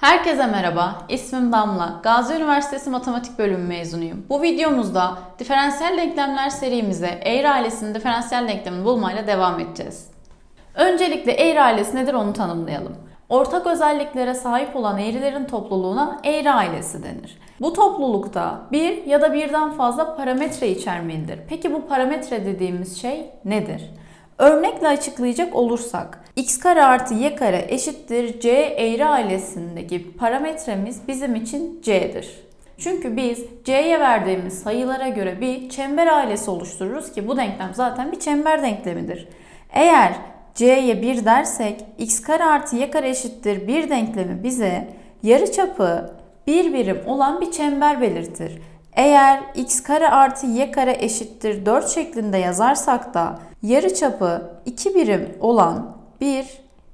Herkese merhaba, ismim Damla. Gazi Üniversitesi Matematik Bölümü mezunuyum. Bu videomuzda diferansiyel denklemler serimize eğri ailesinin diferansiyel denklemini bulmayla devam edeceğiz. Öncelikle eğri ailesi nedir onu tanımlayalım. Ortak özelliklere sahip olan eğrilerin topluluğuna eğri ailesi denir. Bu toplulukta bir ya da birden fazla parametre içermelidir. Peki bu parametre dediğimiz şey nedir? Örnekle açıklayacak olursak x kare artı y kare eşittir c eğri ailesindeki parametremiz bizim için c'dir. Çünkü biz c'ye verdiğimiz sayılara göre bir çember ailesi oluştururuz ki bu denklem zaten bir çember denklemidir. Eğer c'ye 1 dersek x kare artı y kare eşittir 1 denklemi bize yarıçapı bir birim olan bir çember belirtir. Eğer x kare artı y kare eşittir 4 şeklinde yazarsak da yarıçapı 2 birim olan bir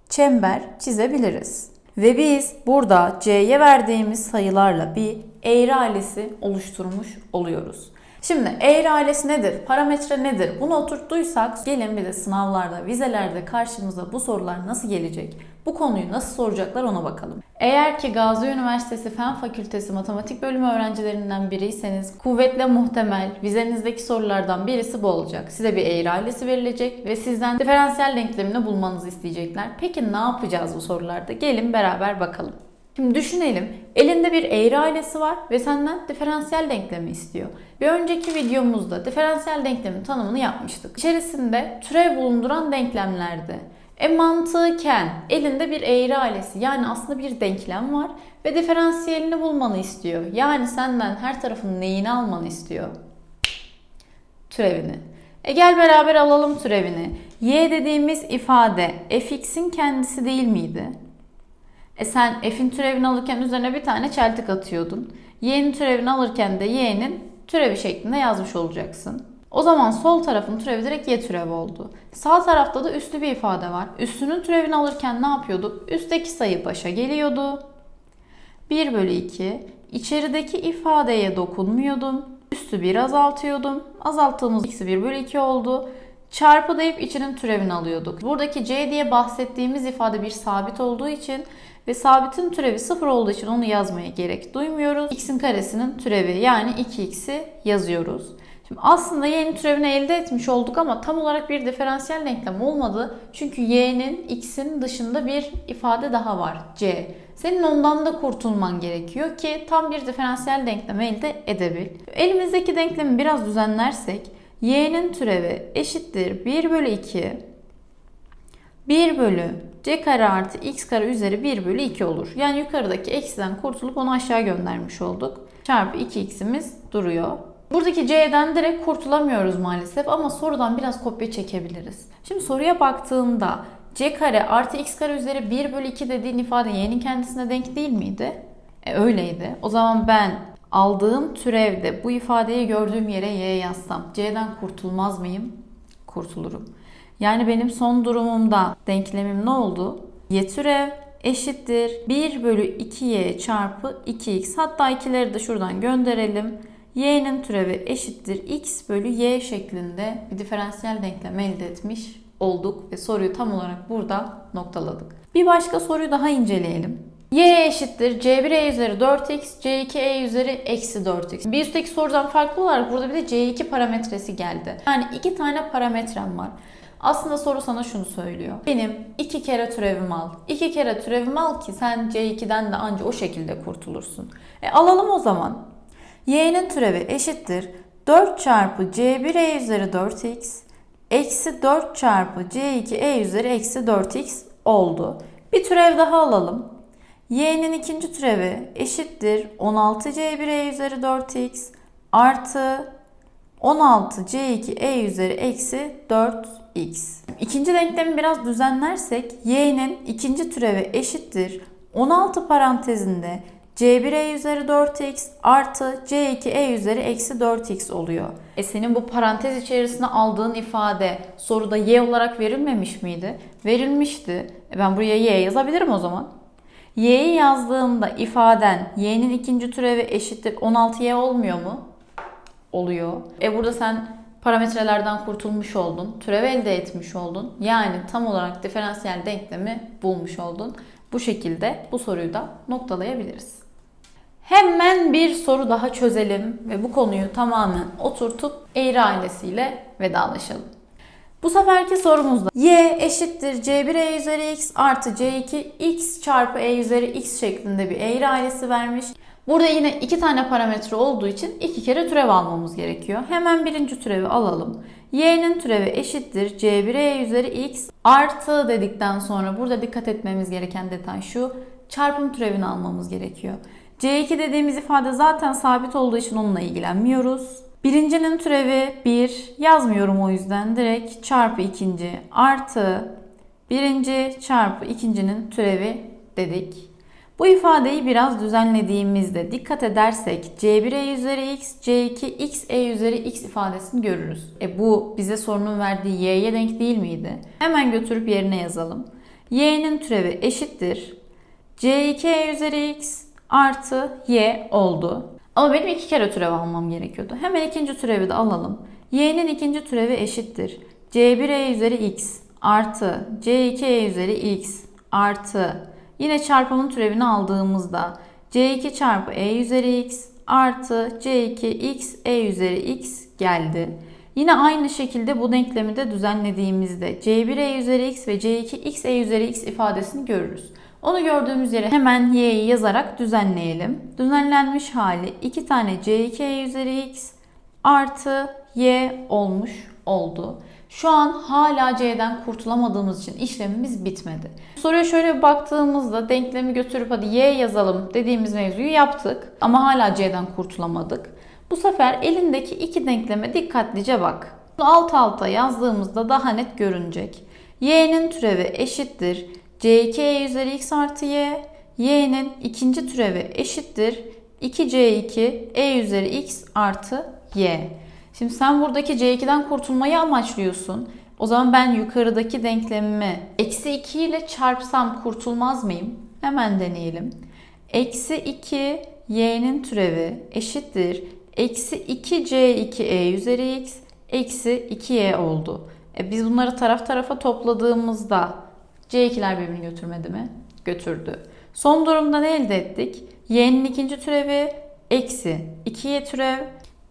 çember çizebiliriz. Ve biz burada c'ye verdiğimiz sayılarla bir eğri ailesi oluşturmuş oluyoruz. Şimdi eğri ailesi nedir? Parametre nedir? Bunu oturttuysak gelin bir de sınavlarda, vizelerde karşımıza bu sorular nasıl gelecek? Bu konuyu nasıl soracaklar ona bakalım. Eğer ki Gazi Üniversitesi Fen Fakültesi Matematik Bölümü öğrencilerinden biriyseniz kuvvetle muhtemel vizenizdeki sorulardan birisi bu olacak. Size bir eğri ailesi verilecek ve sizden diferansiyel denklemini bulmanızı isteyecekler. Peki ne yapacağız bu sorularda? Gelin beraber bakalım. Şimdi düşünelim. Elinde bir eğri ailesi var ve senden diferansiyel denklemi istiyor. Bir önceki videomuzda diferansiyel denklemin tanımını yapmıştık. İçerisinde türev bulunduran denklemlerdi. E mantıken elinde bir eğri ailesi yani aslında bir denklem var ve diferansiyelini bulmanı istiyor. Yani senden her tarafın neyini almanı istiyor? Türevini. E gel beraber alalım türevini. Y dediğimiz ifade fx'in kendisi değil miydi? E sen f'in türevini alırken üzerine bir tane çeltik atıyordun. Y'nin türevini alırken de y'nin türevi şeklinde yazmış olacaksın. O zaman sol tarafın türevi direkt y türevi oldu. Sağ tarafta da üslü bir ifade var. Üstünün türevini alırken ne yapıyorduk? Üstteki sayı başa geliyordu. 1 bölü 2. İçerideki ifadeye dokunmuyordum. Üstü 1 azaltıyordum. Azalttığımız x'i 1 bölü 2 oldu. Çarpı deyip içinin türevini alıyorduk. Buradaki c diye bahsettiğimiz ifade bir sabit olduğu için ve sabitin türevi 0 olduğu için onu yazmaya gerek duymuyoruz. x'in karesinin türevi yani 2x'i yazıyoruz. Şimdi aslında y'nin türevini elde etmiş olduk ama tam olarak bir diferansiyel denklem olmadı. Çünkü y'nin x'in dışında bir ifade daha var c. Senin ondan da kurtulman gerekiyor ki tam bir diferansiyel denklem elde edebil. Elimizdeki denklemi biraz düzenlersek y'nin türevi eşittir 1 bölü 2 1 bölü c kare artı x kare üzeri 1 bölü 2 olur. Yani yukarıdaki eksiden kurtulup onu aşağı göndermiş olduk. Çarpı 2x'imiz duruyor. Buradaki c'den direkt kurtulamıyoruz maalesef ama sorudan biraz kopya çekebiliriz. Şimdi soruya baktığımda c kare artı x kare üzeri 1 bölü 2 dediğin ifade y'nin kendisine denk değil miydi? E öyleydi. O zaman ben aldığım türevde bu ifadeyi gördüğüm yere y yazsam c'den kurtulmaz mıyım? Kurtulurum. Yani benim son durumumda denklemim ne oldu? Y türev eşittir 1 bölü 2y çarpı 2x. Hatta ikileri de şuradan gönderelim. Y'nin türevi eşittir x bölü y şeklinde bir diferansiyel denklem elde etmiş olduk ve soruyu tam olarak burada noktaladık. Bir başka soruyu daha inceleyelim. y eşittir c1e üzeri 4x, c2e üzeri eksi 4x. Bir üstteki sorudan farklı olarak burada bir de c2 parametresi geldi. Yani iki tane parametrem var. Aslında soru sana şunu söylüyor. Benim iki kere türevimi al. İki kere türevimi al ki sen C2'den de anca o şekilde kurtulursun. E alalım o zaman. Y'nin türevi eşittir. 4 çarpı C1E üzeri 4x eksi 4 çarpı C2E üzeri eksi 4x oldu. Bir türev daha alalım. Y'nin ikinci türevi eşittir 16C1E üzeri 4x artı 16C2E üzeri eksi 4x. İkinci denklemi biraz düzenlersek y'nin ikinci türevi eşittir 16 parantezinde c1e üzeri 4x artı c2e üzeri eksi 4x oluyor. E senin bu parantez içerisine aldığın ifade soruda y olarak verilmemiş miydi? Verilmişti. E ben buraya y yazabilirim o zaman. y'yi yazdığımda ifaden y'nin ikinci türevi eşittir 16y olmuyor mu? oluyor. E burada sen parametrelerden kurtulmuş oldun. Türev elde etmiş oldun. Yani tam olarak diferansiyel denklemi bulmuş oldun. Bu şekilde bu soruyu da noktalayabiliriz. Hemen bir soru daha çözelim ve bu konuyu tamamen oturtup eğri ailesiyle vedalaşalım. Bu seferki sorumuzda y eşittir c1e üzeri x artı c2 x çarpı e üzeri x şeklinde bir eğri ailesi vermiş. Burada yine iki tane parametre olduğu için iki kere türev almamız gerekiyor. Hemen birinci türevi alalım. y'nin türevi eşittir c1e üzeri x artı dedikten sonra burada dikkat etmemiz gereken detay şu. Çarpım türevini almamız gerekiyor. C2 dediğimiz ifade zaten sabit olduğu için onunla ilgilenmiyoruz. Birincinin türevi 1 yazmıyorum o yüzden direkt çarpı ikinci artı birinci çarpı ikincinin türevi dedik. Bu ifadeyi biraz düzenlediğimizde dikkat edersek c1e üzeri x, c2 x e üzeri x ifadesini görürüz. E bu bize sorunun verdiği y'ye denk değil miydi? Hemen götürüp yerine yazalım. y'nin türevi eşittir. c2e üzeri x artı y oldu. Ama benim iki kere türev almam gerekiyordu. Hemen ikinci türevi de alalım. y'nin ikinci türevi eşittir. c1e üzeri x artı c2e üzeri x artı yine çarpımın türevini aldığımızda c2 çarpı e üzeri x artı c2 x e üzeri x geldi. Yine aynı şekilde bu denklemi de düzenlediğimizde c1e üzeri x ve c2 x e üzeri x ifadesini görürüz. Onu gördüğümüz yere hemen y'yi yazarak düzenleyelim. Düzenlenmiş hali 2 tane c2 üzeri x artı y olmuş oldu. Şu an hala c'den kurtulamadığımız için işlemimiz bitmedi. Soruya şöyle baktığımızda denklemi götürüp hadi y yazalım dediğimiz mevzuyu yaptık. Ama hala c'den kurtulamadık. Bu sefer elindeki iki denkleme dikkatlice bak. Alt alta yazdığımızda daha net görünecek. y'nin türevi eşittir c2 üzeri x artı y, y'nin ikinci türevi eşittir 2c2 e üzeri x artı y. Şimdi sen buradaki c2'den kurtulmayı amaçlıyorsun. O zaman ben yukarıdaki denklemimi eksi 2 ile çarpsam kurtulmaz mıyım? Hemen deneyelim. Eksi 2 y'nin türevi eşittir. Eksi 2 c2 e üzeri x eksi 2y oldu. E biz bunları taraf tarafa topladığımızda C2'ler birbirini götürmedi mi? Götürdü. Son durumda ne elde ettik? Y'nin ikinci türevi eksi 2y türev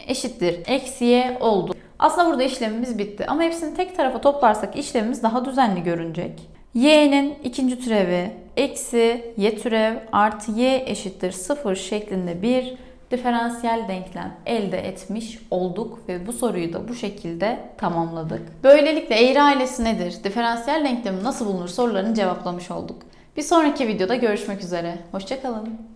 eşittir eksi y oldu. Aslında burada işlemimiz bitti. Ama hepsini tek tarafa toplarsak işlemimiz daha düzenli görünecek. y'nin ikinci türevi eksi y türev artı y eşittir 0 şeklinde bir diferansiyel denklem elde etmiş olduk ve bu soruyu da bu şekilde tamamladık. Böylelikle eğri ailesi nedir? Diferansiyel denklemi nasıl bulunur sorularını cevaplamış olduk. Bir sonraki videoda görüşmek üzere. Hoşçakalın.